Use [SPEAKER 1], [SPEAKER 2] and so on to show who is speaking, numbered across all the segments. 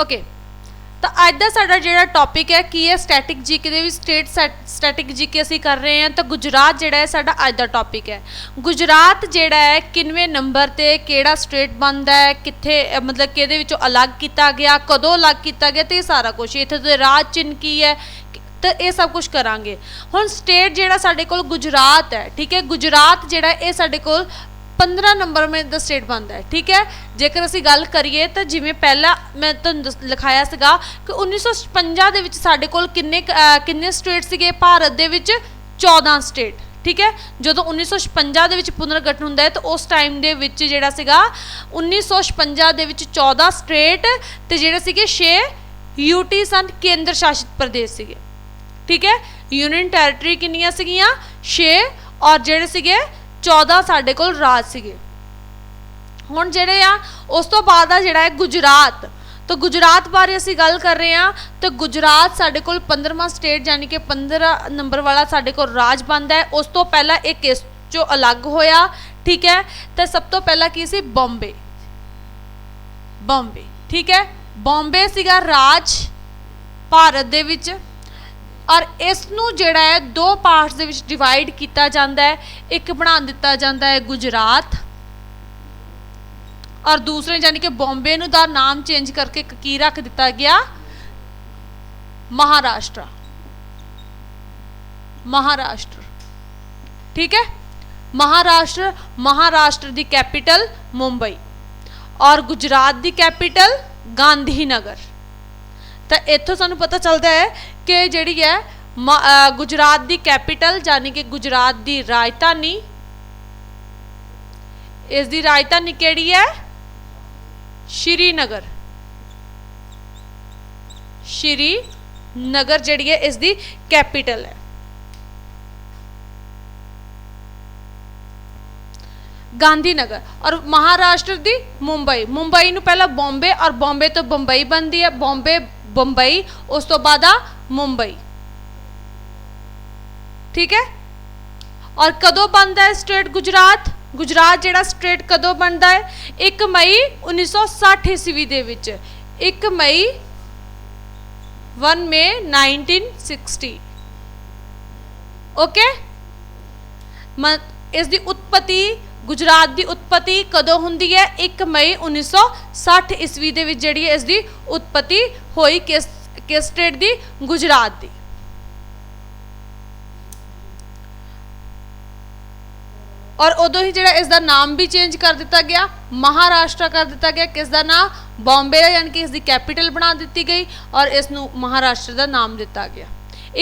[SPEAKER 1] Okay ਤਾਂ ਅੱਜ ਦਾ ਸਾਡਾ ਜਿਹੜਾ ਟੌਪਿਕ ਹੈ, ਕੀ ਹੈ ਸਟੈਟਿਕ ਜੀਕੇ ਦੇ ਵਿੱਚ ਸਟੇਟ ਸਟੈਟਿਕ ਜੀਕੇ ਅਸੀਂ ਕਰ ਰਹੇ ਹਾਂ, ਤਾਂ ਗੁਜਰਾਤ ਜਿਹੜਾ ਹੈ ਸਾਡਾ ਅੱਜ ਦਾ ਟੌਪਿਕ ਹੈ। ਗੁਜਰਾਤ ਜਿਹੜਾ ਹੈ ਕਿੰਨਵੇਂ ਨੰਬਰ ਤੇ ਕਿਹੜਾ ਸਟੇਟ ਬਣਦਾ ਹੈ, ਕਿੱਥੇ ਮਤਲਬ ਕਿ ਇਹਦੇ ਵਿੱਚੋਂ ਅਲੱਗ ਕੀਤਾ ਗਿਆ, ਕਦੋਂ ਅਲੱਗ ਕੀਤਾ ਗਿਆ ਤੇ ਇਹ ਸਾਰਾ ਕੁਝ ਇੱਥੇ ਦੇ ਰਾਜ ਚਿੰਨ੍ਹ ਕੀ ਹੈ ਕਿ- ਤਾਂ ਇਹ ਸਭ ਕੁਝ ਕਰਾਂਗੇ। ਹੁਣ ਸਟੇਟ ਜਿਹੜਾ ਸਾਡੇ ਕੋਲ ਗੁਜਰਾਤ ਹੈ, ਠੀਕ ਹੈ? ਗੁਜਰਾਤ ਜਿਹੜਾ ਇਹ ਸਾਡੇ ਕੋਲ 15 ਨੰਬਰ ਮੇ ਦਾ ਸਟੇਟ ਬਣਦਾ ਹੈ ਠੀਕ ਹੈ? ਜੇਕਰ ਅਸੀਂ ਗੱਲ ਕਰੀਏ ਤਾਂ ਜਿਵੇਂ ਪਹਿਲਾਂ ਮੈਂ ਤੁਹਾਨੂੰ ਦੱਸ- ਲਿਖਾਇਆ ਸੀਗਾ ਕਿ 1956 ਦੇ ਵਿੱਚ ਸਾਡੇ ਕੋਲ ਕਿੰਨੇ ਕ ਅਹ, ਕਿੰਨੇ ਸਟੇਟ ਸੀਗੇ? ਭਾਰਤ ਦੇ ਵਿੱਚ 14 ਸਟੇਟ ਠੀਕ ਹੈ? ਜਦੋਂ 1956 ਦੇ ਵਿੱਚ ਪੁਨਰਗਠਨ ਹੁੰਦਾ ਹੈ ਤਾਂ ਉਸ ਟਾਈਮ ਦੇ ਵਿੱਚ ਜਿਹੜਾ ਸੀਗਾ 1956 ਦੇ ਵਿੱਚ 14 ਸਟੇਟ ਤੇ ਜਿਹੜੇ ਸੀਗੇ 6 ਯੂਟੀ ਸਨ ਕੇਂਦਰ ਸ਼ਾਸਿਤ ਪ੍ਰਦੇਸ਼ ਸੀਗੇ ਠੀਕ ਹੈ? ਯੂਨੀਅਨ ਟੈਰੀਟਰੀ ਕਿੰਨੀਆਂ ਸੀਗੀਆਂ? 6 ਔਰ ਜਿਹੜੇ ਸੀਗੇ 14 ਸਾਡੇ ਕੋਲ ਰਾਜ ਸੀਗੇ। ਹੁਣ ਜਿਹੜੇ ਆ, ਉਸ ਤੋਂ ਬਾਅਦ ਆ ਜਿਹੜਾ ਹੈ ਗੁਜਰਾਤ। ਤਾਂ ਗੁਜਰਾਤ ਬਾਰੇ ਅਸੀਂ ਗੱਲ ਕਰ ਰਹੇ ਹਾਂ। ਤਾਂ ਗੁਜਰਾਤ ਸਾਡੇ ਕੋਲ 15ਵਾਂ ਸਟੇਟ ਯਾਨੀ ਕਿ 15 ਨੰਬਰ ਵਾਲਾ ਸਾਡੇ ਕੋਲ ਰਾਜ ਬਣਦਾ ਹੈ। ਉਸ ਤੋਂ ਪਹਿਲਾਂ ਇਹ ਕਿਸ ਚੋਂ ਅਲੱਗ ਹੋਇਆ? ਠੀਕ ਹੈ? ਤਾਂ ਸਭ ਤੋਂ ਪਹਿਲਾਂ ਕੀ ਸੀ? ਬੰਬੇ। ਬੰਬੇ। ਠੀਕ ਹੈ? ਬੰਬੇ ਸੀਗਾ ਰਾਜ ਭਾਰਤ ਦੇ ਵਿੱਚ। ਔਰ ਇਸ ਨੂੰ ਜਿਹੜਾ ਹੈ ਦੋ ਪਾਰਟਸ ਦੇ ਵਿੱਚ ਡਿਵਾਈਡ ਕੀਤਾ ਜਾਂਦਾ ਹੈ। ਇੱਕ ਬਣਾ ਦਿੱਤਾ ਜਾਂਦਾ ਹੈ ਗੁਜਰਾਤ ਔਰ ਦੂਸਰੇ ਯਾਨੀ ਕਿ ਬੰਬੇ ਨੂੰ ਦਾ ਨਾਮ ਚੇਂਜ ਕਰਕੇ ਕੀ ਰੱਖ ਦਿੱਤਾ ਗਿਆ? ਮਹਾਰਾਸ਼ਟਰ। ਮਹਾਰਾਸ਼ਟਰ। ਠੀਕ ਹੈ? ਮਹਾਰਾਸ਼ਟਰ ਮਹਾਰਾਸ਼ਟਰ ਦੀ ਕੈਪੀਟਲ ਮੁੰਬਈ ਔਰ ਗੁਜਰਾਤ ਦੀ ਕੈਪੀਟਲ ਗਾਂਧੀਨਗਰ। ਤਾਂ ਇੱਥੋਂ ਸਾਨੂੰ ਪਤਾ ਚੱਲਦਾ ਹੈ ਕਿ ਜਿਹੜੀ ਹੈ ਗੁਜਰਾਤ ਦੀ ਕੈਪੀਟਲ ਯਾਨੀ ਕਿ ਗੁਜਰਾਤ ਦੀ ਰਾਜਧਾਨੀ, ਇਸ ਦੀ ਰਾਜਧਾਨੀ ਕਿਹੜੀ ਹੈ? ਸ਼੍ਰੀਨਗਰ। ਸ਼੍ਰੀ ਨਗਰ ਜਿਹੜੀ ਹੈ, ਇਸ ਦੀ ਕੈਪੀਟਲ ਹੈ। ਗਾਂਧੀ ਨਗਰ ਔਰ ਮਹਾਰਾਸ਼ਟਰ ਦੀ ਮੁੰਬਈ। ਮੁੰਬਈ ਨੂੰ ਪਹਿਲਾਂ ਬੰਬੇ ਔਰ ਬੰਬੇ ਤੋਂ ਬੰਬਈ ਬਣਦੀ ਹੈ। ਬੰਬੇ, ਬੰਬਈ, ਉਸ ਤੋਂ ਬਾਅਦ ਆ ਮੁੰਬਈ। ਠੀਕ ਹੈ? ਔਰ ਕਦੋਂ ਬਣਦਾ ਹੈ ਸਟੇਟ ਗੁਜਰਾਤ? ਗੁਜਰਾਤ ਜਿਹੜਾ ਸਟੇਟ ਕਦੋਂ ਬਣਦਾ ਹੈ? 1 ਮਈ 1960 ਈਸਵੀ ਦੇ ਵਿੱਚ। 1 ਮਈ 1 ਮਈ 1960 ਓਕੇ ਮ- ਇਸ ਦੀ ਉਤਪਤੀ, ਗੁਜਰਾਤ ਦੀ ਉਤਪਤੀ ਕਦੋਂ ਹੁੰਦੀ ਹੈ? 1 ਮਈ 1960 ਈਸਵੀ ਦੇ ਵਿੱਚ ਜਿਹੜੀ ਹੈ ਇਸ ਦੀ ਉਤਪਤੀ ਹੋਈ ਕਿਸ ਕਿਸ ਸਟੇਟ ਦੀ? ਗੁਜਰਾਤ ਦੀ। ਔਰ ਉਦੋਂ ਹੀ ਜਿਹੜਾ ਇਸ ਦਾ ਨਾਮ ਵੀ ਚੇਂਜ ਕਰ ਦਿੱਤਾ ਗਿਆ, ਮਹਾਰਾਸ਼ਟਰ ਕਰ ਦਿੱਤਾ ਗਿਆ ਕਿਸ ਦਾ ਨਾਮ ਬੰਬੇ ਯਾਨੀ ਕਿ ਇਸ ਦੀ ਕੈਪੀਟਲ ਬਣਾ ਦਿੱਤੀ ਗਈ ਔਰ ਇਸ ਨੂੰ ਮਹਾਰਾਸ਼ਟਰ ਦਾ ਨਾਮ ਦਿੱਤਾ ਗਿਆ।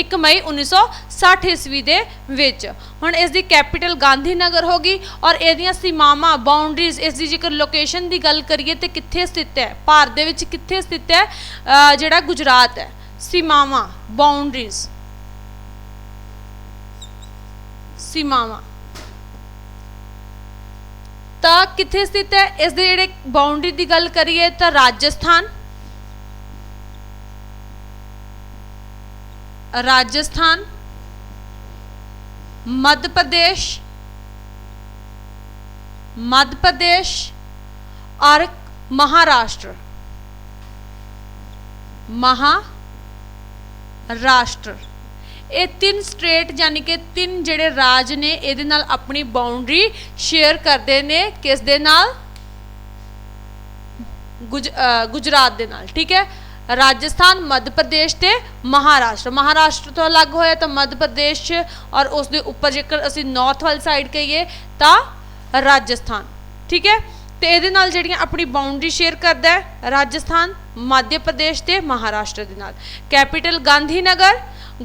[SPEAKER 1] 1 ਮਈ 1960 ਈਸਵੀ ਦੇ ਵਿੱਚ। ਹੁਣ ਇਸ ਦੀ ਕੈਪੀਟਲ ਗਾਂਧੀਨਗਰ ਹੋ ਗਈ ਔਰ ਇਹਦੀਆਂ ਸੀਮਾਵਾਂ ਬਾਉਂਡਰੀਜ਼ ਇਸ ਦੀ ਜੇਕਰ ਲੋਕੇਸ਼ਨ ਦੀ ਗੱਲ ਕਰੀਏ ਤੇ ਕਿੱਥੇ ਸਥਿਤ ਹੈ? ਭਾਰਤ ਦੇ ਵਿੱਚ ਕਿੱਥੇ ਸਥਿਤ ਹੈ? ਜਿਹੜਾ ਗੁਜਰਾਤ ਹੈ। ਸੀਮਾਵਾਂ ਬਾਉਂਡਰੀਜ਼ ਸੀਮਾਵਾਂ। ਤਾਂ ਕਿੱਥੇ ਸਥਿਤ ਹੈ? ਇਸ ਦੇ ਜਿਹੜੇ ਬਾਉਂਡਰੀ ਦੀ ਗੱਲ ਕਰੀਏ ਤਾਂ ਰਾਜਸਥਾਨ ਰਾਜਸਥਾਨ ਮੱਧ ਪ੍ਰਦੇਸ਼ ਮੱਧ ਪ੍ਰਦੇਸ਼ ਔਰ ਮਹਾਰਾਸ਼ਟਰ ਮਹਾਰਾਸ਼ਟਰ ਇਹ ਤਿੰਨ ਸਟੇਟ ਯਾਨੀ ਕਿ ਤਿੰਨ ਜਿਹੜੇ ਰਾਜ ਨੇ ਇਹਦੇ ਨਾਲ ਆਪਣੀ ਬਾਉਂਡਰੀ ਸ਼ੇਅਰ ਕਰਦੇ ਨੇ ਕਿਸ ਦੇ ਨਾਲ ਗੁਜ ਅ, ਗੁਜਰਾਤ ਦੇ ਨਾਲ ਠੀਕ ਹੈ ਰਾਜਸਥਾਨ, ਮੱਧ ਪ੍ਰਦੇਸ਼ ਤੇ ਮਹਾਰਾਸ਼ਟਰ। ਮਹਾਰਾਸ਼ਟਰ ਤੋਂ ਅਲੱਗ ਹੋਇਆ ਤਾਂ ਮੱਧ ਪ੍ਰਦੇਸ਼ ਔਰ ਉਸ ਦੇ ਉੱਪਰ ਜੇਕਰ ਅਸੀਂ ਨਾਰਥ ਵਾਲੀ ਸਾਈਡ ਕਹੀਏ ਤਾਂ ਰਾਜਸਥਾਨ। ਠੀਕ ਹੈ? ਤੇ ਇਹਦੇ ਨਾਲ ਜਿਹੜੀਆਂ ਆਪਣੀ ਬਾਉਂਡਰੀ ਸ਼ੇਅਰ ਕਰਦਾ ਹੈ, ਰਾਜਸਥਾਨ, ਮੱਧ ਪ੍ਰਦੇਸ਼ ਤੇ ਮਹਾਰਾਸ਼ਟਰ ਦੇ ਨਾਲ। ਕੈਪੀਟਲ ਗਾਂਧੀਨਗਰ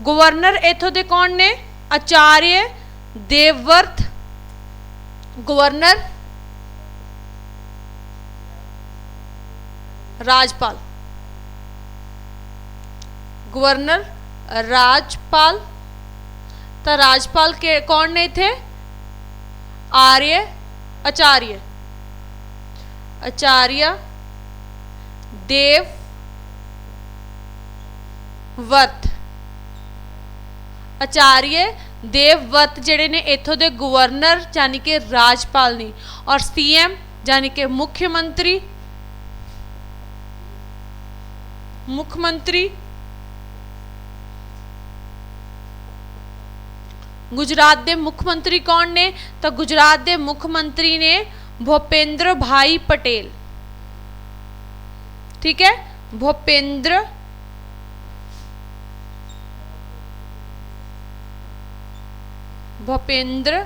[SPEAKER 1] ਗਵਰਨਰ ਇਥੋਂ ਦੇ ਕੌਣ ਨੇ? ਆਚਾਰੀਆ ਦੇਵਵਰਤ ਗਵਰਨਰ ਰਾਜਪਾਲ। ਗਵਰਨਰ ਰਾਜਪਾਲ ਤਾਂ ਰਾਜਪਾਲ ਕੇ ਕੌਣ ਨੇ ਇਥੇ ਆਰਯ ਆਚਾਰੀਆ ਆਚਾਰੀਆ ਦੇਵ ਵਤ ਆਚਾਰੀਆ ਦੇਵਵਤ ਜਿਹੜੇ ਨੇ ਇਥੋਂ ਦੇ ਗਵਰਨਰ ਯਾਨੀ ਕਿ ਰਾਜਪਾਲ ਨੇ ਔਰ ਸੀਐਮ ਯਾਨੀ ਕਿ ਮੁੱਖ ਮੰਤਰੀ ਮੁੱਖ ਮੰਤਰੀ ਗੁਜਰਾਤ ਦੇ ਮੁੱਖ ਮੰਤਰੀ ਕੌਣ ਨੇ ਤਾਂ ਗੁਜਰਾਤ ਦੇ ਮੁੱਖ ਮੰਤਰੀ ਨੇ ਭੁਪੇਂਦਰ ਭਾਈ ਪਟੇਲ ਠੀਕ ਹੈ ਭੁਪੇਂਦਰ ਭੁਪੇਂਦਰ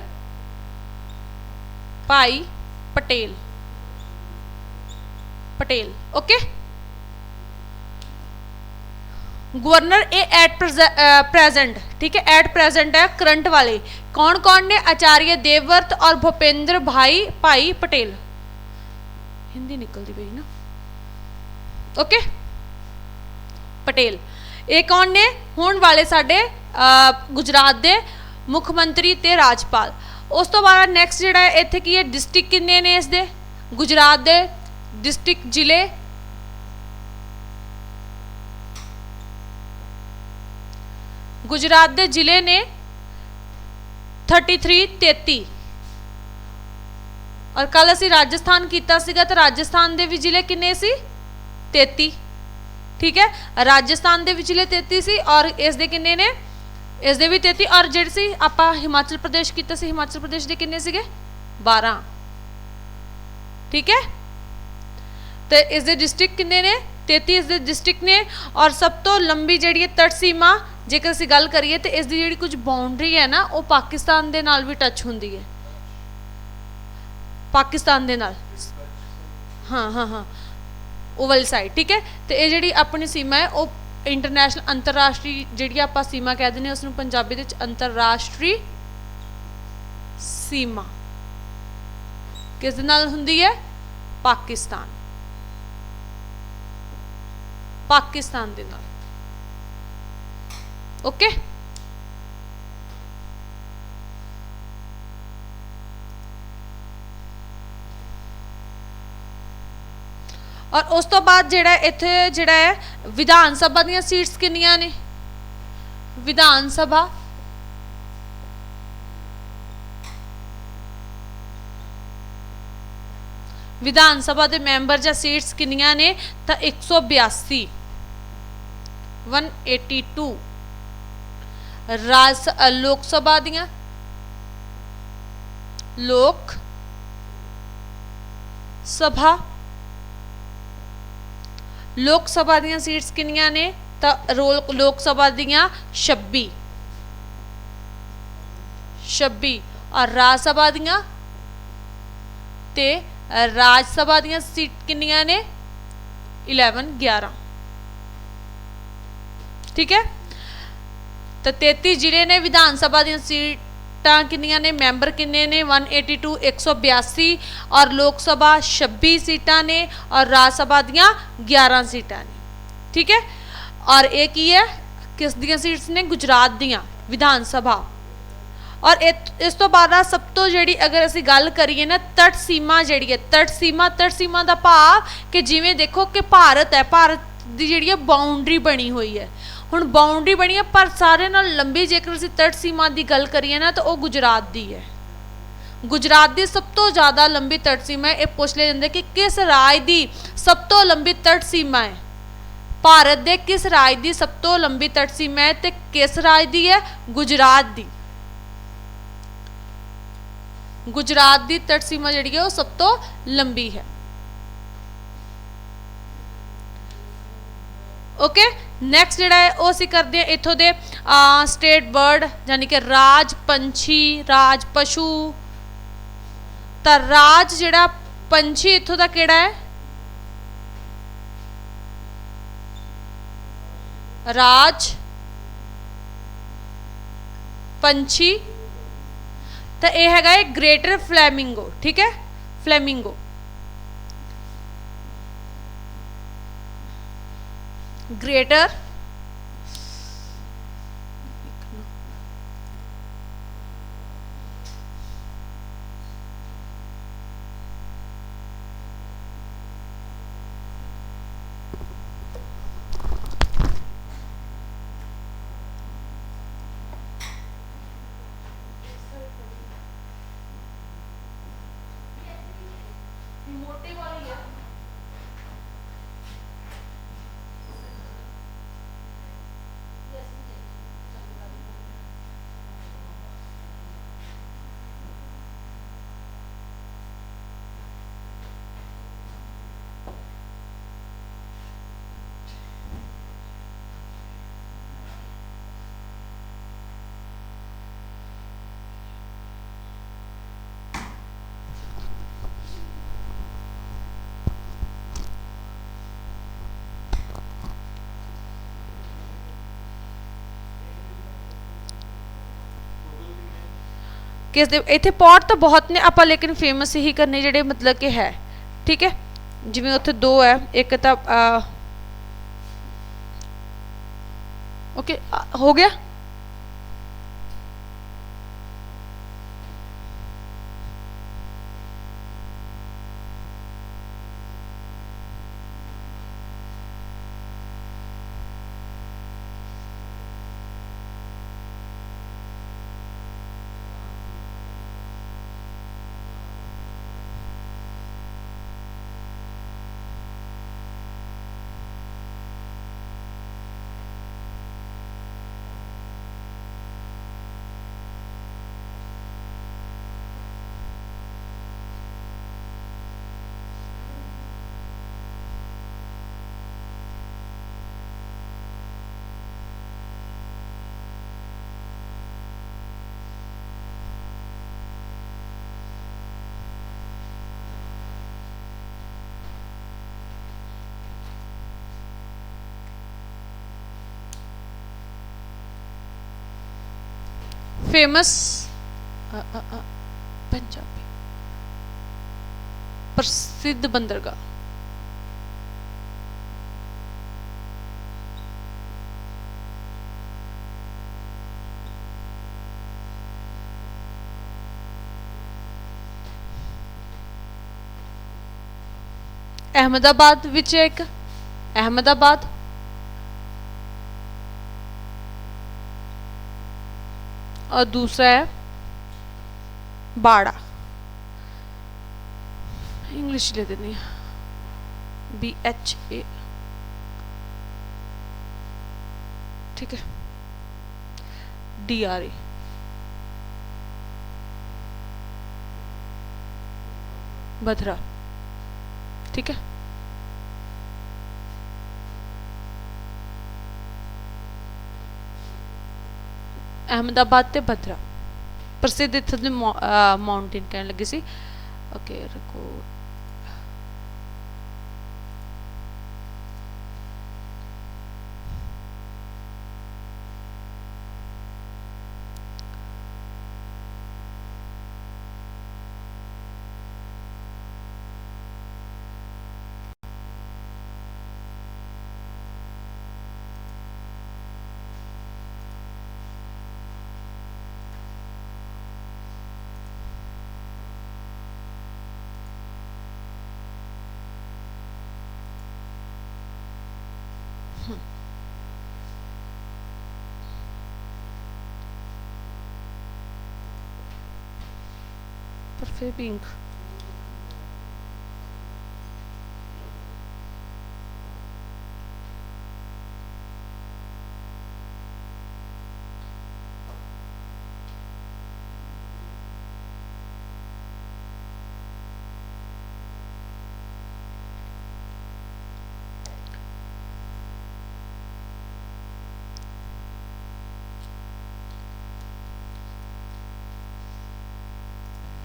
[SPEAKER 1] ਭਾਈ ਪਟੇਲ ਪਟੇਲ ਓਕੇ ਗਵਰਨਰ ਇਹ ਐਟ ਪ੍ਰੈਜ਼ੈਂਟ ਠੀਕ ਹੈ ਐਟ प्रेजेंट ਹੈ, ਕਰੰਟ ਵਾਲੇ। ਕੌਣ ਕੌਣ ਨੇ? आचार्य ਦੇਵਵਰਤ ਔਰ ਭੁਪਿੰਦਰ ਭਾਈ ਭਾਈ ਪਟੇਲ। हिंदी निकलती पी ना ओके पटेल ਇਹ ਕੌਣ ਨੇ? ਹੋਣ ਵਾਲੇ ਸਾਡੇ ਗੁਜਰਾਤ ਦੇ ਮੁੱਖ ਮੰਤਰੀ ਤੇ ਰਾਜਪਾਲ। ਉਸ ਤੋਂ ਬਾਅਦ ਨੈਕਸਟ ਜਿਹੜਾ ਇੱਥੇ ਕੀ ਹੈ? ਡਿਸਟ੍ਰਿਕਟ ਕਿੰਨੇ ਨੇ ਇਸ ਦੇ? ਗੁਜਰਾਤ ਦੇ ਡਿਸਟ੍ਰਿਕਟ ਜ਼ਿਲ੍ਹੇ ਗੁਜਰਾਤ ਦੇ ਜ਼ਿਲ੍ਹੇ ਨੇ 33 33 ਔਰ ਕੱਲ ਅਸੀਂ ਰਾਜਸਥਾਨ ਕੀਤਾ ਸੀਗਾ ਤਾਂ ਰਾਜਸਥਾਨ ਦੇ ਵੀ ਜ਼ਿਲ੍ਹੇ ਕਿੰਨੇ ਸੀ 33 ਠੀਕ ਹੈ ਰਾਜਸਥਾਨ ਦੇ ਵੀ ਜ਼ਿਲ੍ਹੇ 33 ਸੀ ਔਰ ਇਸ ਦੇ ਕਿੰਨੇ ਨੇ ਇਸ ਦੇ ਵੀ 33 ਔਰ ਜਿਹੜੇ ਸੀ ਆਪਾਂ ਹਿਮਾਚਲ ਪ੍ਰਦੇਸ਼ ਕੀਤਾ ਸੀ ਹਿਮਾਚਲ ਪ੍ਰਦੇਸ਼ ਦੇ ਕਿੰਨੇ ਸੀਗੇ 12 ਠੀਕ ਹੈ ਤੇ ਇਸ ਦੇ ਡਿਸਟ੍ਰਿਕਟ ਕਿੰਨੇ ਨੇ 33 ਇਸ ਦੇ ਡਿਸਟ੍ਰਿਕਟ ਨੇ ਔਰ ਸਭ ਤੋਂ ਲੰਬੀ ਜਿਹੜੀ ਹੈ ਤਟ ਸੀਮਾ ਜੇਕਰ ਅਸੀਂ ਗੱਲ ਕਰੀਏ ਤੇ ਇਸ ਦੀ ਜਿਹੜੀ ਕੁਝ ਬਾਉਂਡਰੀ ਹੈ ਨਾ, ਉਹ ਪਾਕਿਸਤਾਨ ਦੇ ਨਾਲ ਵੀ ਟੱਚ ਹੁੰਦੀ ਹੈ। ਪਾਕਿਸਤਾਨ ਦੇ ਨਾਲ। ਹਾਂ ਹਾਂ ਹਾਂ। ਉਹ ਵਾਲੀ ਸਾਈਡ ਠੀਕ ਹੈ? ਤੇ ਇਹ ਜਿਹੜੀ ਆਪਣੀ ਸੀਮਾ ਹੈ, ਉਹ ਇੰਟਰਨੈਸ਼ਨਲ ਅੰਤਰਰਾਸ਼ਟਰੀ ਜਿਹੜੀ ਆਪਾਂ ਸੀਮਾ ਕਹਿ ਦਿੰਦੇ ਉਸ ਨੂੰ ਪੰਜਾਬੀ ਦੇ ਵਿੱਚ ਅੰਤਰਰਾਸ਼ਟਰੀ ਸੀਮਾ। ਕਿਸ ਦੇ ਨਾਲ ਹੁੰਦੀ ਹੈ? ਪਾਕਿਸਤਾਨ। ਪਾਕਿਸਤਾਨ ਦੇ ਨਾਲ। ਓਕੇ ਔਰ ਉਸ ਤੋਂ ਬਾਅਦ ਜਿਹੜਾ ਇੱਥੇ ਜਿਹੜਾ ਹੈ, ਵਿਧਾਨ ਸਭਾ ਦੀਆਂ ਸੀਟਸ ਕਿੰਨੀਆਂ ਨੇ? ਵਿਧਾਨ ਸਭਾ। ਵਿਧਾਨ ਸਭਾ ਦੇ ਮੈਂਬਰ ਜਾਂ ਸੀਟਸ ਕਿੰਨੀਆਂ ਨੇ? ਤਾਂ 182 182 ਰਾਜ ਲੋਕ ਸਭਾ ਦੀਆਂ? ਲੋਕ ਸਭਾ? ਲੋਕ ਸਭਾ ਦੀਆਂ ਸੀਟਸ ਕਿੰਨੀਆਂ ਨੇ? ਤਾਂ ਲੋਕ ਸਭਾ ਦੀਆਂ 26 26 ਔਰ ਰਾਜ ਸਭਾ ਦੀਆਂ? ਤੇ ਰਾਜ ਸਭਾ ਦੀਆਂ ਸੀਟ ਕਿੰਨੀਆਂ ਨੇ? 11 11 ਠੀਕ ਹੈ? ਤਾਂ 33 ਜ਼ਿਲ੍ਹੇ ਨੇ ਵਿਧਾਨ ਸਭਾ ਦੀਆਂ ਸੀਟਾਂ ਕਿੰਨੀਆਂ ਨੇ? ਮੈਂਬਰ ਕਿੰਨੇ ਨੇ? 182 182 ਔਰ ਲੋਕ ਸਭਾ 26 ਸੀਟਾਂ ਨੇ ਔਰ ਰਾਜ ਸਭਾ ਦੀਆਂ 11 ਸੀਟਾਂ ਨੇ। ਠੀਕ ਹੈ? ਔਰ ਇਹ ਕੀ ਹੈ? ਕਿਸ ਦੀਆਂ ਸੀਟਸ ਨੇ? ਗੁਜਰਾਤ ਦੀਆਂ, ਵਿਧਾਨ ਸਭਾ। ਔਰ ਇਸ ਤੋਂ ਬਾਅਦ ਸਭ ਤੋਂ ਜਿਹੜੀ ਅਗਰ ਅਸੀਂ ਗੱਲ ਕਰੀਏ ਨਾ, ਤਟ ਸੀਮਾ ਜਿਹੜੀ ਹੈ, ਤਟ ਸੀਮਾ ਤਟ ਸੀਮਾ ਦਾ ਭਾਵ ਕਿ ਜਿਵੇਂ ਦੇਖੋ ਕਿ ਭਾਰਤ ਹੈ, ਭਾਰਤ ਦੀ ਜਿਹੜੀ ਹੈ ਬਾਉਂਡਰੀ ਬਣੀ ਹੋਈ ਹੈ। ਹੁਣ ਬਾਉਂਡਰੀ ਬਣੀ ਹੈ ਪਰ ਸਾਰੇ ਨਾਲ ਲੰਬੀ ਜੇਕਰ ਅਸੀਂ ਤਟ ਸੀਮਾ ਦੀ ਗੱਲ ਕਰੀਏ ਨਾ, ਤਾਂ ਉਹ ਗੁਜਰਾਤ ਦੀ ਹੈ। ਗੁਜਰਾਤ ਦੀ ਸਭ ਤੋਂ ਜ਼ਿਆਦਾ ਲੰਬੀ ਤਟ ਸੀਮਾ ਹੈ। ਇਹ ਪੁੱਛ ਲਿਆ ਜਾਂਦਾ ਕਿ ਕਿਸ ਰਾਜ ਦੀ ਸਭ ਤੋਂ ਲੰਬੀ ਤਟ ਸੀਮਾ ਹੈ? ਭਾਰਤ ਦੇ ਕਿਸ ਰਾਜ ਦੀ ਸਭ ਤੋਂ ਲੰਬੀ ਤਟ ਸੀਮਾ ਹੈ ਤੇ ਕਿਸ ਰਾਜ ਦੀ ਹੈ? ਗੁਜਰਾਤ ਦੀ। ਗੁਜਰਾਤ ਦੀ ਤਟ ਸੀਮਾ ਜਿਹੜੀ ਹੈ, ਉਹ ਸਭ ਤੋਂ ਲੰਬੀ ਹੈ। ਓਕੇ? ਨੈਕਸਟ ਜਿਹੜਾ ਹੈ, ਉਹ ਅਸੀਂ ਕਰਦੇ ਹਾਂ ਇੱਥੋਂ ਦੇ ਸਟੇਟ ਬਰਡ ਯਾਨੀ ਕਿ ਰਾਜ ਪੰਛੀ, ਰਾਜ ਪਸ਼ੂ। ਤਾਂ ਰਾਜ ਜਿਹੜਾ ਪੰਛੀ ਇੱਥੋਂ ਦਾ ਕਿਹੜਾ ਹੈ? ਰਾਜ ਪੰਛੀ। ਤਾਂ ਇਹ ਹੈਗਾ ਹੈ ਗ੍ਰੇਟਰ ਫਲੈਮਿੰਗੋ ਠੀਕ ਹੈ? ਫਲੈਮਿੰਗੋ ਗ੍ਰੇਟਰ ਕਿਸ ਦੇ ਇੱਥੇ ਪੌਟ ਤਾਂ ਬਹੁਤ ਨੇ, ਆਪਾਂ ਲੇਕਿਨ ਫੇਮਸ ਹੀ ਕਰਨੇ ਜਿਹੜੇ ਮਤਲਬ ਕਿ ਹੈ। ਠੀਕ ਹੈ? ਜਿਵੇਂ ਉੱਥੇ ਦੋ ਹੈ, ਇੱਕ ਤਾਂ ਓਕੇ ਹੋ ਗਿਆ? ਫੇਮਸ ਪੰਜਾਬੀ। ਪ੍ਰਸਿੱਧ ਬੰਦਰਗਾਹ। ਅਹਿਮਦਾਬਾਦ ਵਿੱਚ ਇੱਕ ਅਹਿਮਦਾਬਾਦ और दूसरा है बाड़ा। इंग्लिश ले देनी बी एच ए ठीक है। डी आर ए बधरा ठीक है। ਅਹਿਮਦਾਬਾਦ ਤੇ ਬਦਰਾ ਪ੍ਰਸਿੱਧ ਇੱਥੇ ਦੇ ਮਾਊਂਟੇਨ ਕਹਿਣ ਲੱਗੇ ਸੀ। ਓਕੇ ਰੁਕੋ। to pink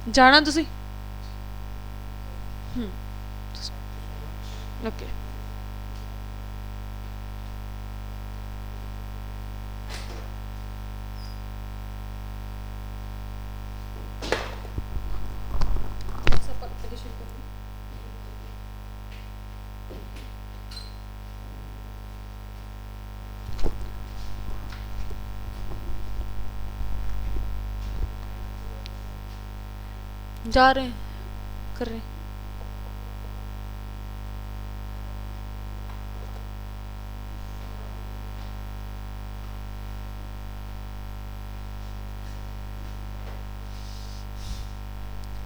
[SPEAKER 1] ਜਾਣਾ ਤੁਸੀਂ? जा रहे कर रहे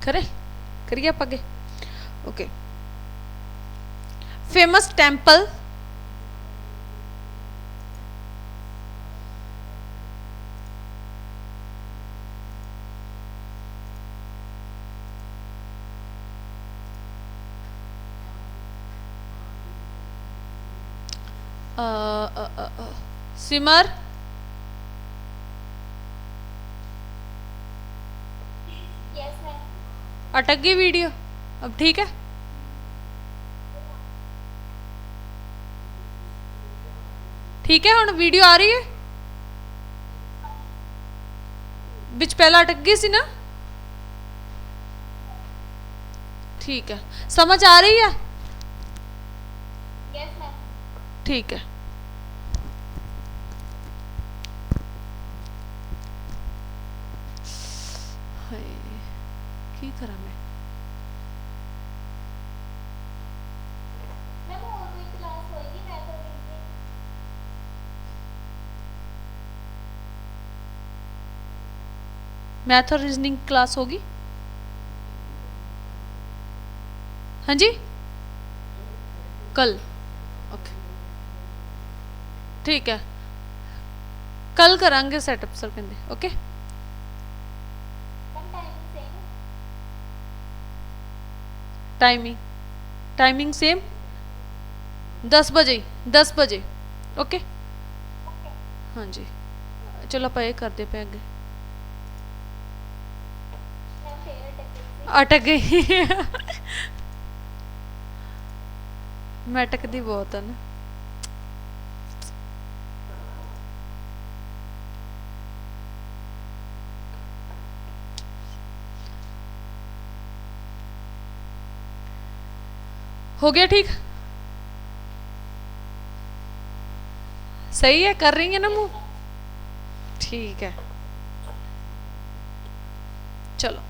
[SPEAKER 1] करे करिए आप आगे। Okay famous temple
[SPEAKER 2] Simar yes
[SPEAKER 1] अटक गई वीडियो? अब ठीक है? ठीक है ਹੁਣ ਵੀਡੀਓ ਆ ਰਹੀ ਹੈ ਵਿੱਚ ਪਹਿਲਾਂ ਅਟਕ ਗਈ ਸੀ ਨਾ ਠੀਕ ਹੈ ਸਮਝ ਆ ਰਹੀ ਹੈ
[SPEAKER 2] यस मैम
[SPEAKER 1] ਠੀਕ ਹੈ
[SPEAKER 2] ही करा है
[SPEAKER 1] मैथ और रीजनिंग क्लास होगी हाँ जी? कल। ओके ठीक है। कल करांगे सेटअप सर कहते ओके
[SPEAKER 2] टाइमिंग
[SPEAKER 1] टाइमिंग सेम दस बजे ही, दस बजे ओके
[SPEAKER 2] ओके
[SPEAKER 1] हाँ जी चलो ਆਪਾਂ ਇਹ ਕਰਦੇ ਪਏ ਅੱਗੇ
[SPEAKER 2] मैम फेवरेट एक्टिविटी
[SPEAKER 1] ਅਟਕ ਗਈ ਮੈਂ ਅਟਕਦੀ ਬਹੁਤ ਆ ਨਾ हो गया ठीक? सही है? कर रही है ना मुँह? ठीक है। चलो।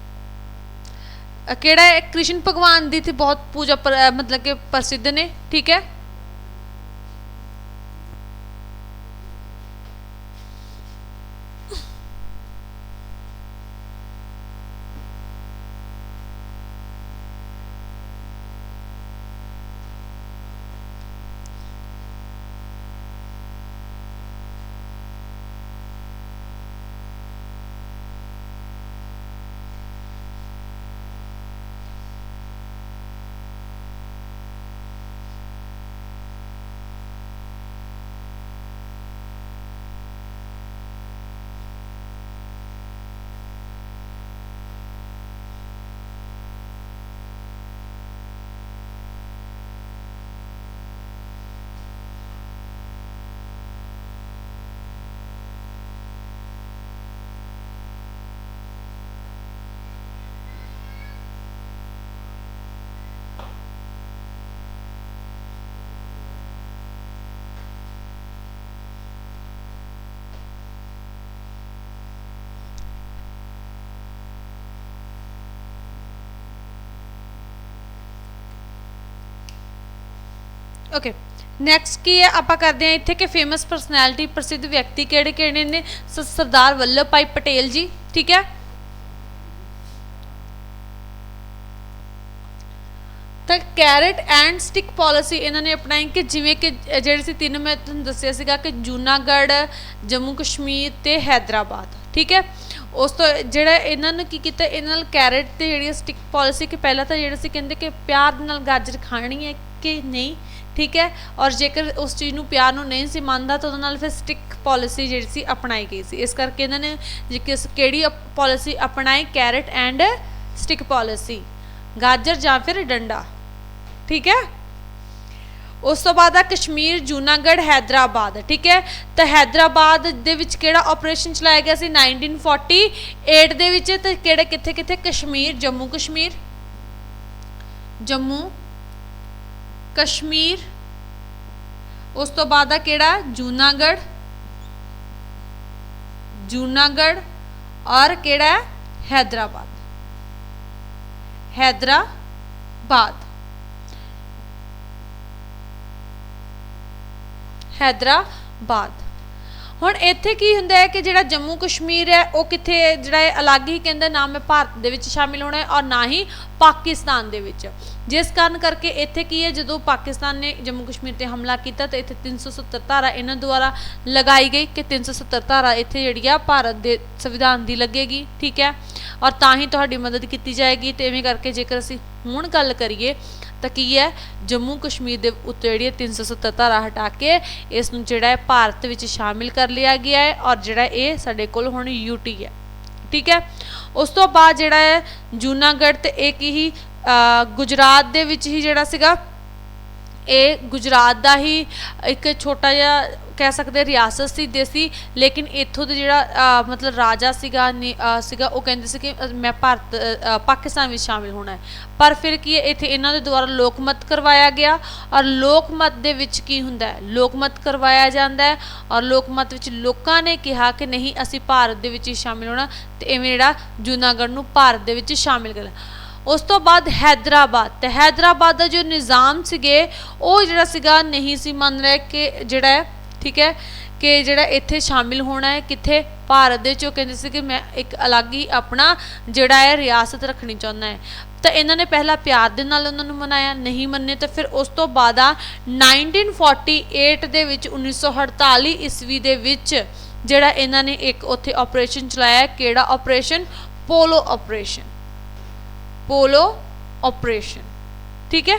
[SPEAKER 1] केड़ा कृष्ण भगवान दी थी बहुत पूजा पर, मतलब के प्रसिद्ध ने ठीक है? ਓਕੇ ਨੈਕਸਟ ਕੀ ਹੈ? ਆਪਾਂ ਕਰਦੇ ਹਾਂ ਇੱਥੇ ਕਿ ਫੇਮਸ ਪਰਸਨੈਲਿਟੀ ਪ੍ਰਸਿੱਧ ਵਿਅਕਤੀ ਕਿਹੜੇ ਕਿਹੜੇ ਨੇ? ਸਰਦਾਰ ਵੱਲਭ ਭਾਈ ਪਟੇਲ ਜੀ, ਠੀਕ ਹੈ? ਤਾਂ ਕੈਰਟ ਐਂਡ ਸਟਿਕ ਪਾਲਿਸੀ ਇਹਨਾਂ ਨੇ ਅਪਣਾਈ ਕਿ ਜਿਵੇਂ ਕਿ ਜਿਹੜੇ ਸੀ ਤਿੰਨ, ਮੈਂ ਤੁਹਾਨੂੰ ਦੱਸਿਆ ਸੀਗਾ ਕਿ ਜੂਨਾਗੜ੍ਹ, ਜੰਮੂ ਕਸ਼ਮੀਰ ਤੇ ਹੈਦਰਾਬਾਦ, ਠੀਕ ਹੈ? ਉਸ ਤੋਂ ਜਿਹੜਾ ਇਹਨਾਂ ਨੂੰ ਕੀ ਕੀਤਾ, ਇਹਨਾਂ ਨਾਲ ਕੈਰਟ ਤੇ ਜਿਹੜੀ ਸਟਿਕ ਪਾਲਿਸੀ ਕਿ ਪਹਿਲਾਂ ਤਾਂ ਜਿਹੜਾ ਸੀ ਕਹਿੰਦੇ ਕਿ ਪਿਆਰ ਦੇ ਨਾਲ ਗਾਜਰ ਖਾਣੀ ਹੈ ਕਿ ਨਹੀਂ? ਠੀਕ ਹੈ? ਔਰ ਜੇਕਰ ਉਸ ਚੀਜ਼ ਨੂੰ ਪਿਆਰ ਨੂੰ ਨਹੀਂ ਸੀ ਮੰਨਦਾ, ਤਾਂ ਉਹਦੇ ਨਾਲ ਫਿਰ ਸਟਿਕ ਪਾਲਿਸੀ ਜਿਹੜੀ ਸੀ ਅਪਣਾਈ ਗਈ ਸੀ। ਇਸ ਕਰਕੇ ਇਹਨਾਂ ਨੇ ਜੇ ਕਿਸ ਕਿਹੜੀ ਪਾਲਿਸੀ ਅਪਣਾਈ ਕੈਰਟ ਐਂਡ ਸਟਿਕ ਪਾਲਿਸੀ ਗਾਜਰ ਜਾਂ ਫਿਰ ਡੰਡਾ। ਠੀਕ ਹੈ? ਉਸ ਤੋਂ ਬਾਅਦ ਆ ਕਸ਼ਮੀਰ, ਜੂਨਾਗੜ੍ਹ, ਹੈਦਰਾਬਾਦ। ਠੀਕ ਹੈ? ਤਾਂ ਹੈਦਰਾਬਾਦ ਦੇ ਵਿੱਚ ਕਿਹੜਾ ਆਪਰੇਸ਼ਨ ਚਲਾਇਆ ਗਿਆ ਸੀ? 1948 ਦੇ ਵਿੱਚ ਤੇ ਕਿਹੜੇ ਕਿੱਥੇ ਕਿੱਥੇ ਕਸ਼ਮੀਰ, ਜੰਮੂ ਕਸ਼ਮੀਰ। ਜੰਮੂ ਕਸ਼ਮੀਰ ਉਸ ਤੋਂ ਬਾਅਦ ਆ ਕਿਹੜਾ ਜੂਨਾਗੜ੍ਹ ਜੂਨਾਗੜ੍ਹ ਔਰ ਕਿਹੜਾ ਹੈ? ਹੈਦਰਾਬਾਦ ਹੈਦਰਾਬਾਦ ਹੈਦਰਾਬਾਦ ਹੁਣ ਇੱਥੇ ਕੀ ਹੁੰਦਾ ਹੈ ਕਿ ਜਿਹੜਾ ਜੰਮੂ ਕਸ਼ਮੀਰ ਹੈ, ਉਹ ਕਿੱਥੇ ਜਿਹੜਾ ਹੈ ਅਲੱਗ ਹੀ ਕਹਿੰਦਾ ਨਾਮ ਹੈ, ਭਾਰਤ ਦੇ ਵਿੱਚ ਸ਼ਾਮਿਲ ਹੋਣਾ ਹੈ ਔਰ ਨਾ ਹੀ ਪਾਕਿਸਤਾਨ ਦੇ ਵਿੱਚ। ਜਿਸ ਕਾਰਨ ਕਰਕੇ ਇੱਥੇ ਕੀ ਹੈ, ਜਦੋਂ ਪਾਕਿਸਤਾਨ ਨੇ ਜੰਮੂ ਕਸ਼ਮੀਰ ਤੇ ਹਮਲਾ ਕੀਤਾ ਤਾਂ ਇੱਥੇ 370 ਧਾਰਾ ਇਹਨਾਂ ਦੁਆਰਾ ਲਗਾਈ ਗਈ ਕਿ 370 ਧਾਰਾ ਇੱਥੇ ਜਿਹੜੀ ਆ ਭਾਰਤ ਦੇ ਸੰਵਿਧਾਨ ਦੀ ਲੱਗੇਗੀ, ਠੀਕ ਹੈ? ਔਰ ਤਾਂ ਹੀ ਤੁਹਾਡੀ ਮਦਦ ਕੀਤੀ ਜਾਏਗੀ ਤੇ ਐਵੇਂ ਕਰਕੇ ਜੇਕਰ ਅਸੀਂ ਹੁਣ ਗੱਲ ਕਰੀਏ ਤਾਂ ਕੀ ਹੈ? ਜੰਮੂ ਕਸ਼ਮੀਰ ਦੇ ਉੱਤੇ ਜਿਹੜੀ ਹੈ 370 ਧਾਰਾ ਹਟਾ ਕੇ ਇਸ ਨੂੰ ਜਿਹੜਾ ਹੈ ਭਾਰਤ ਵਿੱਚ ਸ਼ਾਮਿਲ ਕਰ ਲਿਆ ਗਿਆ ਹੈ ਔਰ ਜਿਹੜਾ ਇਹ ਸਾਡੇ ਕੋਲ ਹੁਣ ਯੂਟੀ ਹੈ। ਠੀਕ ਹੈ? ਉਸ ਤੋਂ ਬਾਅਦ ਜਿਹੜਾ ਹੈ ਜੂਨਾਗੜ੍ਹ ਤੇ ਇੱਕ ਹੀ ਗੁਜਰਾਤ ਦੇ ਵਿੱਚ ਹੀ ਜਿਹੜਾ ਸੀਗਾ, ਇਹ ਗੁਜਰਾਤ ਦਾ ਹੀ ਇੱਕ ਛੋਟਾ ਜਿਹਾ ਕਹਿ ਸਕਦੇ ਰਿਆਸਤ ਸੀ ਦੇਸੀ, ਲੇਕਿਨ ਇੱਥੋਂ ਦੇ ਜਿਹੜਾ ਮਤਲਬ ਰਾਜਾ ਸੀਗਾ, ਨੇ- ਸੀਗਾ, ਉਹ ਕਹਿੰਦੇ ਸੀ ਕਿ ਮੈਂ ਭਾਰਤ ਪਾਕਿਸਤਾਨ ਵਿੱਚ ਸ਼ਾਮਿਲ ਹੋਣਾ ਹੈ। ਪਰ ਫਿਰ ਕੀ ਹੈ, ਇੱਥੇ ਇਹਨਾਂ ਦੇ ਦੁਆਰਾ ਲੋਕਮਤ ਕਰਵਾਇਆ ਗਿਆ ਔਰ ਲੋਕਮਤ ਦੇ ਵਿੱਚ ਕੀ ਹੁੰਦਾ ਹੈ? ਲੋਕਮਤ ਕਰਵਾਇਆ ਜਾਂਦਾ ਹੈ ਔਰ ਲੋਕਮਤ ਵਿੱਚ ਲੋਕਾਂ ਨੇ ਕਿਹਾ ਕਿ ਨਹੀਂ, ਅਸੀਂ ਭਾਰਤ ਦੇ ਵਿੱਚ ਹੀ ਸ਼ਾਮਿਲ ਹੋਣਾ। ਤੇ ਇਵੇਂ ਜਿਹੜਾ ਜੂਨਾਗੜ੍ਹ ਨੂੰ ਭਾਰਤ ਦੇ ਵਿੱਚ ਸ਼ਾਮਿਲ ਕਰਨਾ। ਉਸ ਤੋਂ ਬਾਅਦ ਹੈਦਰਾਬਾਦ, ਤੇ ਹੈਦਰਾਬਾਦ ਦਾ ਜੋ ਨਿਜ਼ਾਮ ਸੀਗੇ, ਉਹ ਜਿਹੜਾ ਸੀਗਾ, ਨਹੀਂ ਸੀ ਮੰਨ ਰਿਹਾ ਕਿ ਜਿਹੜਾ ਹੈ ਠੀਕ ਹੈ ਕਿ ਜਿਹੜਾ ਇੱਥੇ ਸ਼ਾਮਿਲ ਹੋਣਾ ਹੈ, ਕਿੱਥੇ ਭਾਰਤ ਦੇ ਵਿੱਚ, ਉਹ ਕਹਿੰਦੇ ਸੀ ਕਿ ਮੈਂ ਇੱਕ ਅਲੱਗ ਹੀ ਆਪਣਾ ਜਿਹੜਾ ਹੈ, ਰਿਆਸਤ ਰੱਖਣੀ ਚਾਹੁੰਦਾ ਹੈ। ਤਾਂ ਇਹਨਾਂ ਨੇ ਪਹਿਲਾਂ ਪਿਆਰ ਦੇ ਨਾਲ ਉਹਨਾਂ ਨੂੰ ਮਨਾਇਆ, ਨਹੀਂ ਮੰਨੇ ਤਾਂ ਫਿਰ ਉਸ ਤੋਂ ਬਾਅਦ ਆ 1948 ਦੇ ਵਿੱਚ 1948 ਈਸਵੀ ਦੇ ਵਿੱਚ ਜਿਹੜਾ ਇਹਨਾਂ ਨੇ ਇੱਕ ਉੱਥੇ ਆਪਰੇਸ਼ਨ ਚਲਾਇਆ, ਕਿਹੜਾ operation Polo operation Polo operation ਠੀਕ ਹੈ?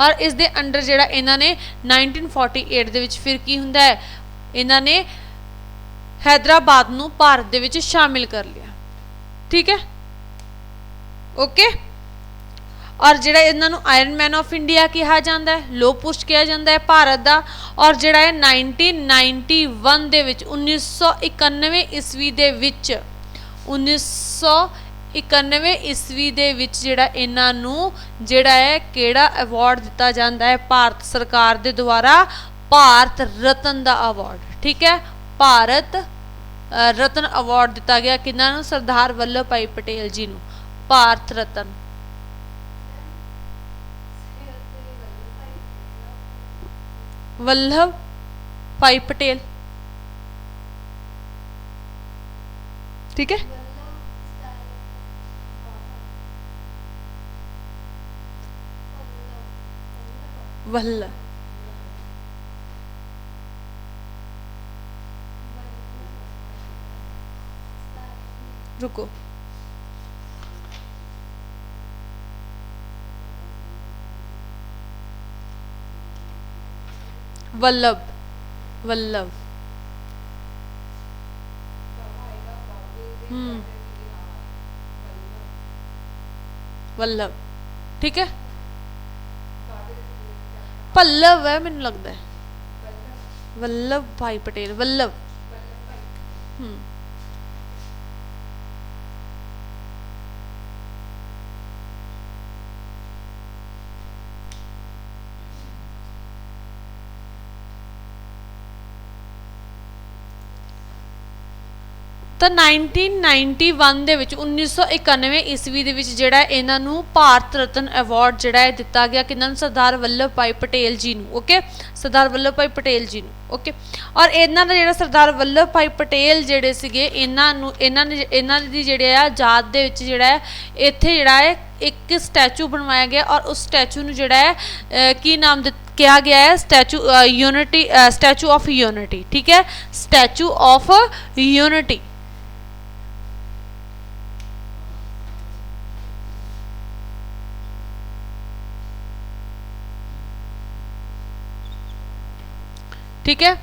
[SPEAKER 1] ਔਰ ਇਸ ਦੇ ਅੰਡਰ ਜਿਹੜਾ ਇਹਨਾਂ ਨੇ 1948 ਦੇ ਵਿੱਚ ਫਿਰ ਕੀ ਹੁੰਦਾ ਹੈ? ਇਹਨਾਂ ਨੇ ਹੈਦਰਾਬਾਦ ਨੂੰ ਭਾਰਤ ਦੇ ਵਿੱਚ ਸ਼ਾਮਿਲ ਕਰ ਲਿਆ। ਠੀਕ ਹੈ? ਓਕੇ ਔਰ ਜਿਹੜਾ ਇਹਨਾਂ ਨੂੰ ਆਇਰਨ ਮੈਨ ਆਫ ਇੰਡੀਆ ਕਿਹਾ ਜਾਂਦਾ ਹੈ ਲੋ ਪੁਸ਼ਟ ਕਿਹਾ ਜਾਂਦਾ ਹੈ ਭਾਰਤ ਦਾ। ਔਰ ਜਿਹੜਾ ਹੈ 1991 ਦੇ ਵਿੱਚ 1991 ਈਸਵੀ ਦੇ ਵਿੱਚ 1991 ਈਸਵੀ ਦੇ ਵਿੱਚ ਜਿਹੜਾ ਇਹਨਾਂ ਨੂੰ ਜਿਹੜਾ ਹੈ ਕਿਹੜਾ ਅਵਾਰਡ ਦਿੱਤਾ ਜਾਂਦਾ ਹੈ? ਭਾਰਤ ਸਰਕਾਰ ਦੇ ਦੁਆਰਾ ਭਾਰਤ ਰਤਨ ਦਾ ਅਵਾਰਡ ਠੀਕ ਹੈ? ਭਾਰਤ ਰਤਨ ਅਵਾਰਡ ਦਿੱਤਾ ਗਿਆ ਕਿਹਨਾਂ ਨੂੰ? ਸਰਦਾਰ ਵੱਲਭ ਭਾਈ ਪਟੇਲ ਜੀ ਨੂੰ। ਭਾਰਤ ਰਤਨ। ਵੱਲਭ ਭਾਈ ਪਟੇਲ। ਠੀਕ ਹੈ? ਵੱਲ। ਰੁਕੋ। ਵੱਲਭ ਵੱਲਭ। ਹੂੰ। ਵੱਲਭ। ਠੀਕ ਹੈ? ਪੱਲਵ ਹੈ ਮੈਨੂੰ ਲੱਗਦਾ ਹੈ। ਵੱਲਭ ਭਾਈ ਪਟੇਲ ਵੱਲਭ। ਹੂੰ। 1991 ਦੇ ਵਿੱਚ 1991 ਈਸਵੀ ਦੇ ਵਿੱਚ ਜਿਹੜਾ ਇਹਨਾਂ ਨੂੰ ਭਾਰਤ ਰਤਨ ਅਵਾਰਡ ਜਿਹੜਾ ਹੈ ਦਿੱਤਾ ਗਿਆ ਕਿਹਨਾਂ ਨੂੰ? ਸਰਦਾਰ ਵੱਲਭ ਭਾਈ ਪਟੇਲ ਜੀ ਨੂੰ ਓਕੇ ਸਰਦਾਰ ਵੱਲਭ ਭਾਈ ਪਟੇਲ ਜੀ ਨੂੰ ਓਕੇ ਔਰ ਇਹਨਾਂ ਦਾ ਜਿਹੜਾ ਸਰਦਾਰ ਵੱਲਭ ਭਾਈ ਪਟੇਲ ਜਿਹੜੇ ਸੀਗੇ, ਇਹਨਾਂ ਨੂੰ, ਇਹਨਾਂ ਨੇ, ਇਹਨਾਂ ਦੀ ਜਿਹੜੇ ਆ ਯਾਦ ਦੇ ਵਿੱਚ ਜਿਹੜਾ ਹੈ, ਇੱਥੇ ਜਿਹੜਾ ਹੈ ਇੱਕ ਸਟੈਚੂ ਬਣਵਾਇਆ ਗਿਆ ਔਰ ਉਸ ਸਟੈਚੂ ਨੂੰ ਜਿਹੜਾ ਹੈ ਕੀ ਨਾਮ ਦਿੱਤ- ਕਿਹਾ ਗਿਆ ਹੈ? Statue Unity Statue of Unity, ਠੀਕ ਹੈ? Statue of Unity. ਠੀਕ ਹੈ?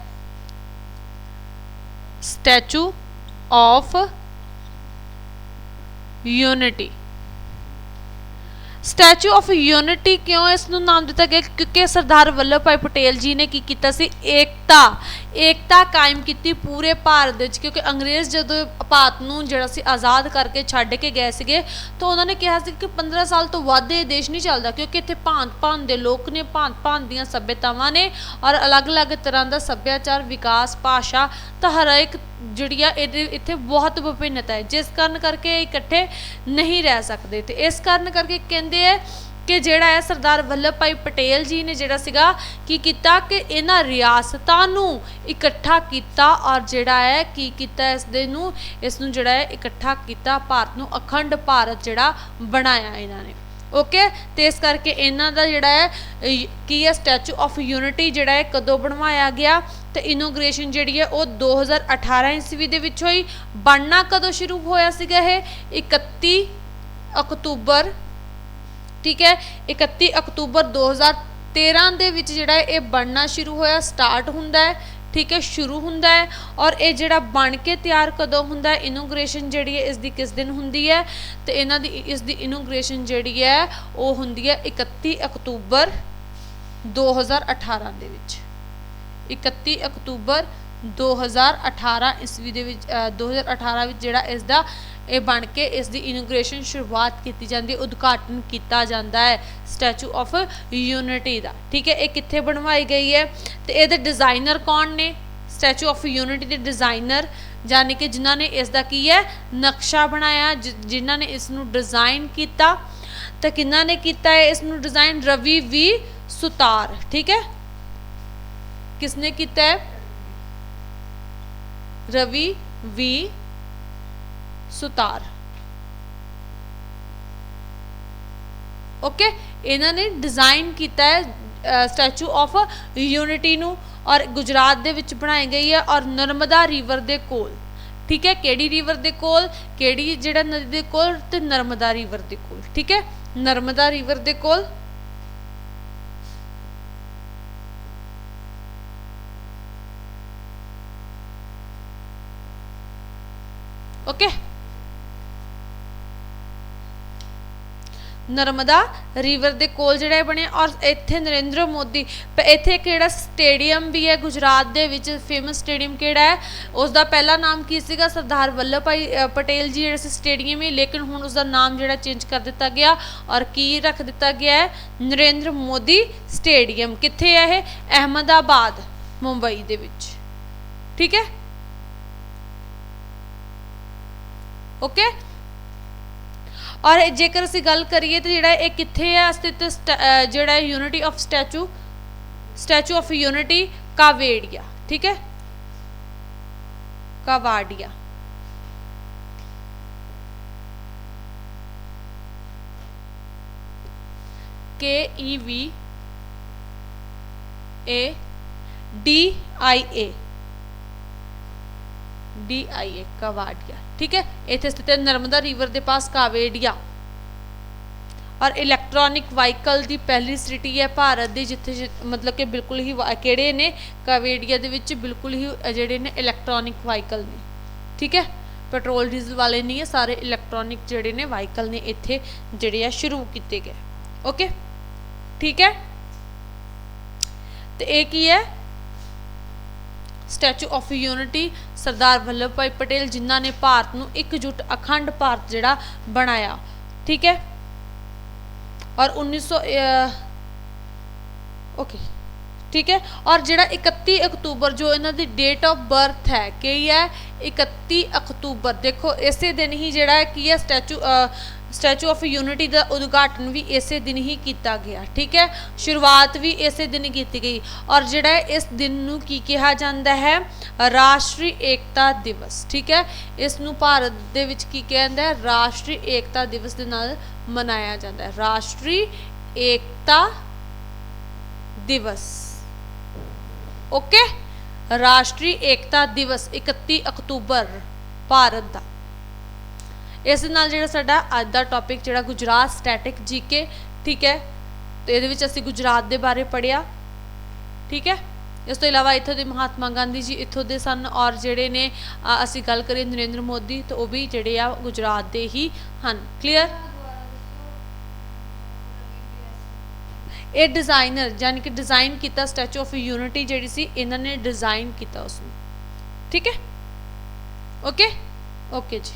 [SPEAKER 1] Statue of Unity Statue of Unity ਕਿਉਂ ਇਸ ਨੂੰ ਨਾਮ ਦਿੱਤਾ ਗਿਆ? ਕਿਉਂਕਿ ਸਰਦਾਰ ਵੱਲਭ ਭਾਈ ਪਟੇਲ ਜੀ ਨੇ ਕੀ ਕੀਤਾ ਸੀ? ਏਕਤਾ ਏਕਤਾ ਕਾਇਮ ਕੀਤੀ ਪੂਰੇ ਭਾਰਤ ਦੇ ਵਿੱਚ, ਕਿਉਂਕਿ ਅੰਗਰੇਜ਼ ਜਦੋਂ ਭਾਰਤ ਨੂੰ ਜਿਹੜਾ ਸੀ ਆਜ਼ਾਦ ਕਰਕੇ ਛੱਡ ਕੇ ਗਏ ਸੀਗੇ, ਤਾਂ ਉਹਨਾਂ ਨੇ ਕਿਹਾ ਸੀ ਕਿ 15 ਸਾਲ ਤੋਂ ਵੱਧ ਇਹ ਦੇਸ਼ ਨਹੀਂ ਚੱਲਦਾ, ਕਿਉਂਕਿ ਇੱਥੇ ਭਾਂਤ ਭਾਂਤ ਦੇ ਲੋਕ ਨੇ, ਭਾਂਤ ਭਾਂਤ ਦੀਆਂ ਸੱਭਿਅਤਾਵਾਂ ਨੇ, ਔਰ ਅਲੱਗ-ਅਲੱਗ ਤਰ੍ਹਾਂ ਦਾ ਸੱਭਿਆਚਾਰ, ਵਿਕਾਸ, ਭਾਸ਼ਾ, ਤਾਂ ਹਰ ਇੱਕ ਜਿਹੜੀ ਆ ਇਹਦੇ ਇੱਥੇ ਬਹੁਤ ਵਿਭਿੰਨਤਾ ਹੈ, ਜਿਸ ਕਾਰਨ ਕਰਕੇ ਇਕੱਠੇ ਨਹੀਂ ਰਹਿ ਸਕਦੇ। ਤੇ ਇਸ ਕਾਰਨ ਕਰਕੇ ਕਹਿੰਦੇ ਆ ਕਿ ਜਿਹੜਾ ਹੈ ਸਰਦਾਰ ਵੱਲਭ ਭਾਈ ਪਟੇਲ ਜੀ ਨੇ ਜਿਹੜਾ ਸੀਗਾ ਕੀ ਕੀਤਾ ਕਿ ਇਹਨਾਂ ਰਿਆਸਤਾਂ ਨੂੰ ਇਕੱਠਾ ਕੀਤਾ ਔਰ ਜਿਹੜਾ ਹੈ ਕੀ ਕੀਤਾ ਇਸ ਦੇ ਨੂੰ, ਇਸ ਨੂੰ ਜਿਹੜਾ ਹੈ ਇਕੱਠਾ ਕੀਤਾ, ਭਾਰਤ ਨੂੰ ਅਖੰਡ ਭਾਰਤ ਜਿਹੜਾ ਬਣਾਇਆ ਇਹਨਾਂ ਨੇ। ਓਕੇ ਤੇ ਇਸ ਕਰਕੇ ਇਹਨਾਂ ਦਾ ਜਿਹੜਾ ਹੈ ਕੀ ਹੈ ਸਟੈਚੂ ਆਫ ਯੂਨਿਟੀ ਜਿਹੜਾ ਹੈ ਕਦੋਂ ਬਣਵਾਇਆ ਗਿਆ ਤੇ ਇਨੋਗ੍ਰੇਸ਼ਨ ਜਿਹੜੀ ਹੈ ਉਹ 2018 ਈਸਵੀ ਦੇ ਵਿੱਚ ਹੋਈ। ਬਣਨਾ ਕਦੋਂ ਸ਼ੁਰੂ ਹੋਇਆ ਸੀਗਾ ਇਹ? 31 ਅਕਤੂਬਰ ਠੀਕ ਹੈ? 31 ਅਕਤੂਬਰ 2013 ਦੇ ਵਿੱਚ ਜਿਹੜਾ ਇਹ ਬਣਨਾ ਸ਼ੁਰੂ ਹੋਇਆ, ਸਟਾਰਟ ਹੁੰਦਾ ਹੈ, ਠੀਕ ਹੈ? ਸ਼ੁਰੂ ਹੁੰਦਾ ਹੈ ਔਰ ਇਹ ਜਿਹੜਾ ਬਣ ਕੇ ਤਿਆਰ ਕਦੋਂ ਹੁੰਦਾ ਹੈ? ਇਨੋਗ੍ਰੇਸ਼ਨ ਜਿਹੜੀ ਹੈ, ਇਸ ਦੀ ਕਿਸ ਦਿਨ ਹੁੰਦੀ ਹੈ? ਤੇ ਇਹਨਾਂ ਦੀ, ਇਸ ਦੀ ਇਨੋਗ੍ਰੇਸ਼ਨ ਜਿਹੜੀ ਹੈ, ਉਹ ਹੁੰਦੀ ਹੈ 31 ਅਕਤੂਬਰ 2018 ਦੇ ਵਿੱਚ। 31 ਅਕਤੂਬਰ 2018 ਈਸਵੀ ਦੇ ਵਿੱਚ ਅ, 2018 ਵਿੱਚ ਜਿਹੜਾ ਇਸ ਦਾ ਇਹ ਬਣ ਕੇ ਇਸ ਦੀ ਇਨੋਗ੍ਰੇਸ਼ਨ ਸ਼ੁਰੂਆਤ ਕੀਤੀ ਜਾਂਦੀ ਹੈ ਉਦਘਾਟਨ ਕੀਤਾ ਜਾਂਦਾ ਹੈ ਸਟੈਚੂ ਆਫ ਯੂਨਿਟੀ ਦਾ। ਠੀਕ ਹੈ ਇਹ ਕਿੱਥੇ ਬਣਵਾਈ ਗਈ ਹੈ? ਤੇ ਇਹਦੇ ਡਿਜ਼ਾਈਨਰ ਕੌਣ ਨੇ? ਸਟੈਚੂ ਆਫ ਯੂਨਿਟੀ ਦੇ ਡਿਜ਼ਾਈਨਰ ਯਾਨੀ ਕਿ ਜਿਨ੍ਹਾਂ ਨੇ ਇਸ ਦਾ ਕੀ ਹੈ? ਨਕਸ਼ਾ ਬਣਾਇਆ ਜਿ- ਜਿਨ੍ਹਾਂ ਨੇ ਇਸ ਨੂੰ ਡਿਜ਼ਾਈਨ ਕੀਤਾ। ਤਾਂ ਕਿਹਨਾਂ ਨੇ ਕੀਤਾ ਹੈ? ਇਸ ਨੂੰ ਡਿਜ਼ਾਈਨ ਰਵੀ ਵੀ ਸੁਤਾਰ। ਠੀਕ ਹੈ? ਕਿਸਨੇ ਕੀਤਾ ਹੈ? ਰਵੀ ਵੀ ਸੁਤਾਰ। ਓਕੇ ਇਹਨਾਂ ਨੇ ਡਿਜ਼ਾਈਨ ਕੀਤਾ ਹੈ ਸਟੈਚੂ ਆਫ ਯੂਨਿਟੀ ਨੂੰ ਔਰ ਗੁਜਰਾਤ ਦੇ ਵਿੱਚ ਬਣਾਈ ਗਈ ਹੈ ਔਰ ਨਰਮਦਾ ਰਿਵਰ ਦੇ ਕੋਲ। ਠੀਕ ਹੈ, ਕਿਹੜੀ ਰਿਵਰ ਦੇ ਕੋਲ? ਕਿਹੜੀ ਜਿਹੜਾ ਨਦੀ ਦੇ ਕੋਲ? ਤੇ ਨਰਮਦਾ ਰਿਵਰ ਦੇ ਕੋਲ। ਠੀਕ ਹੈ, ਨਰਮਦਾ ਰਿਵਰ ਦੇ ਕੋਲ ਓਕੇ ਨਰਮਦਾ ਰਿਵਰ ਦੇ ਕੋਲ ਜਿਹੜਾ ਬਣਿਆ ਔਰ ਇੱਥੇ ਨਰਿੰਦਰ ਮੋਦੀ, ਪ- ਇੱਥੇ ਇੱਕ ਜਿਹੜਾ ਸਟੇਡੀਅਮ ਵੀ ਹੈ ਗੁਜਰਾਤ ਦੇ ਵਿੱਚ? ਫੇਮਸ ਸਟੇਡੀਅਮ ਕਿਹੜਾ ਹੈ? ਉਸ ਦਾ ਪਹਿਲਾ ਨਾਮ ਕੀ ਸੀਗਾ? ਸਰਦਾਰ ਵੱਲਭ ਭਾਈ ਪਟੇਲ ਜੀ ਜਿਹੜਾ ਸੀ ਸਟੇਡੀਅਮ ਹੀ ਲੇਕਿਨ ਹੁਣ ਉਸ ਦਾ ਨਾਮ ਜਿਹੜਾ ਚੇਂਜ ਕਰ ਦਿੱਤਾ ਗਿਆ ਔਰ ਕੀ ਰੱਖ ਦਿੱਤਾ ਗਿਆ ਹੈ? ਨਰਿੰਦਰ ਮੋਦੀ ਸਟੇਡੀਅਮ ਕਿੱਥੇ ਹੈ ਇਹ? ਅਹਿਮਦਾਬਾਦ, ਮੁੰਬਈ ਦੇ ਵਿੱਚ। ਠੀਕ ਹੈ? ਓਕੇ ਔਰ ਇਹ ਜੇਕਰ ਅਸੀਂ ਗੱਲ ਕਰੀਏ ਤੇ ਜਿਹੜਾ ਇਹ ਕਿੱਥੇ ਹੈ ਸਥਿਤ ਸਟ- ਅਹ ਜਿਹੜਾ Unity of Statue Statue of Unity Kevadia ਠੀਕ ਹੈ ਕਾਵਾੜੀਆ ਕੇ ਈ ਵੀ A D I A D I ਏ ਕਵਾੜੀਆ ਠੀਕ ਹੈ? ਇੱਥੇ ਸਥਿਤ ਹੈ ਨਰਮਦਾ ਰਿਵਰ ਦੇ ਪਾਸ ਕਾਵੇੜੀਆ ਔਰ ਇਲੈਕਟ੍ਰੋਨਿਕ ਵਾਹੀਕਲ ਦੀ ਪਹਿਲੀ ਸਿਟੀ ਹੈ ਭਾਰਤ ਦੀ, ਜਿੱਥੇ ਜਿ- ਮਤਲਬ ਕਿ ਬਿਲਕੁਲ ਹੀ ਵਾ- ਕਿਹੜੇ ਨੇ? ਕਾਵੇੜੀਆ ਦੇ ਵਿੱਚ ਬਿਲਕੁਲ ਹੀ ਜਿਹੜੇ ਨੇ ਇਲੈਕਟ੍ਰੋਨਿਕ ਵਾਹੀਕਲ ਨੇ। ਠੀਕ ਹੈ? ਪੈਟਰੋਲ, ਡੀਜ਼ਲ ਵਾਲੇ ਨਹੀਂ ਹੈ, ਸਾਰੇ ਇਲੈਕਟ੍ਰੋਨਿਕ ਜਿਹੜੇ ਨੇ ਵਾਹੀਕਲ ਨੇ, ਇੱਥੇ ਜਿਹੜੇ ਆ ਸ਼ੁਰੂ ਕੀਤੇ ਗਏ। ਓਕੇ? ਠੀਕ ਹੈ? ਤੇ ਇਹ ਕੀ ਹੈ? Statue of Unity Sardar Vallabh Bhai Patel ਜਿਨ੍ਹਾਂ ਨੇ ਭਾਰਤ ਨੂੰ ਇਕਜੁੱਟ ਅਖੰਡ ਭਾਰਤ ਜਿਹੜਾ ਬਣਾਇਆ। ਠੀਕ ਹੈ? ਔਰ 1900 ਓਕੇ ਠੀਕ ਹੈ? ਔਰ ਜਿਹੜਾ 31 ਅਕਤੂਬਰ, ਜੋ ਇਹਨਾਂ ਦੀ ਡੇਟ ਆਫ ਬਰਥ ਹੈ, ਕੀ ਹੈ? 31 ਅਕਤੂਬਰ। ਦੇਖੋ, ਇਸੇ ਦਿਨ ਹੀ ਜਿਹੜਾ ਕੀ ਹੈ? ਸਟੈਚੂ ਸਟੈਚੂ ਆਫ ਯੂਨਿਟੀ ਦਾ ਉਦਘਾਟਨ ਵੀ ਇਸੇ ਦਿਨ ਹੀ ਕੀਤਾ ਗਿਆ, ਠੀਕ ਹੈ? ਸ਼ੁਰੂਆਤ ਵੀ ਇਸੇ ਦਿਨ ਕੀਤੀ ਗਈ ਔਰ ਜਿਹੜਾ ਇਸ ਦਿਨ ਨੂੰ ਕੀ ਕਿਹਾ ਜਾਂਦਾ ਹੈ? ਰਾਸ਼ਟਰੀ ਏਕਤਾ ਦਿਵਸ, ਠੀਕ ਹੈ? ਇਸ ਨੂੰ ਭਾਰਤ ਦੇ ਵਿੱਚ ਕੀ ਕਹਿੰਦਾ ਹੈ? ਰਾਸ਼ਟਰੀ ਏਕਤਾ ਦਿਵਸ ਦੇ ਨਾਲ ਮਨਾਇਆ ਜਾਂਦਾ ਹੈ। ਰਾਸ਼ਟਰੀ ਏਕਤਾ ਦਿਵਸ, ਓਕੇ? ਰਾਸ਼ਟਰੀ ਏਕਤਾ ਦਿਵਸ 31 ਅਕਤੂਬਰ, ਭਾਰਤ ਦਾ। ਇਸ ਦੇ ਨਾਲ ਜਿਹੜਾ ਸਾਡਾ ਅੱਜ ਦਾ ਟੌਪਿਕ ਜਿਹੜਾ ਗੁਜਰਾਤ ਸਟੈਟਿਕ ਜੀਕੇ ਠੀਕ ਹੈ? ਤੇ ਇਹਦੇ ਵਿੱਚ ਅਸੀਂ ਗੁਜਰਾਤ ਦੇ ਬਾਰੇ ਪੜਿਆ ਠੀਕ ਹੈ? ਇਸ ਤੋਂ ਇਲਾਵਾ ਇੱਥੋਂ ਦੇ ਮਹਾਤਮਾ ਗਾਂਧੀ ਜੀ, ਇੱਥੋਂ ਦੇ ਸਨ ਔਰ ਜਿਹੜੇ ਨੇ ਅਸੀਂ ਗੱਲ ਕਰੀਏ ਨਰਿੰਦਰ ਮੋਦੀ, ਤਾਂ ਉਹ ਵੀ ਜਿਹੜੇ ਆ ਗੁਜਰਾਤ ਦੇ ਹੀ ਹਨ। ਕਲੀਅਰ ਇਹ ਡਿਜ਼ਾਈਨਰ ਯਾਨੀ ਕਿ ਡਿਜ਼ਾਈਨ ਕੀਤਾ ਸਟੈਚੂ ਆਫ ਯੂਨਿਟੀ ਜਿਹੜੀ ਸੀ, ਇਹਨਾਂ ਨੇ ਡਿਜ਼ਾਈਨ ਕੀਤਾ ਉਸ ਨੂੰ ਠੀਕ ਹੈ? ਓਕੇ ਓਕੇ ਜੀ।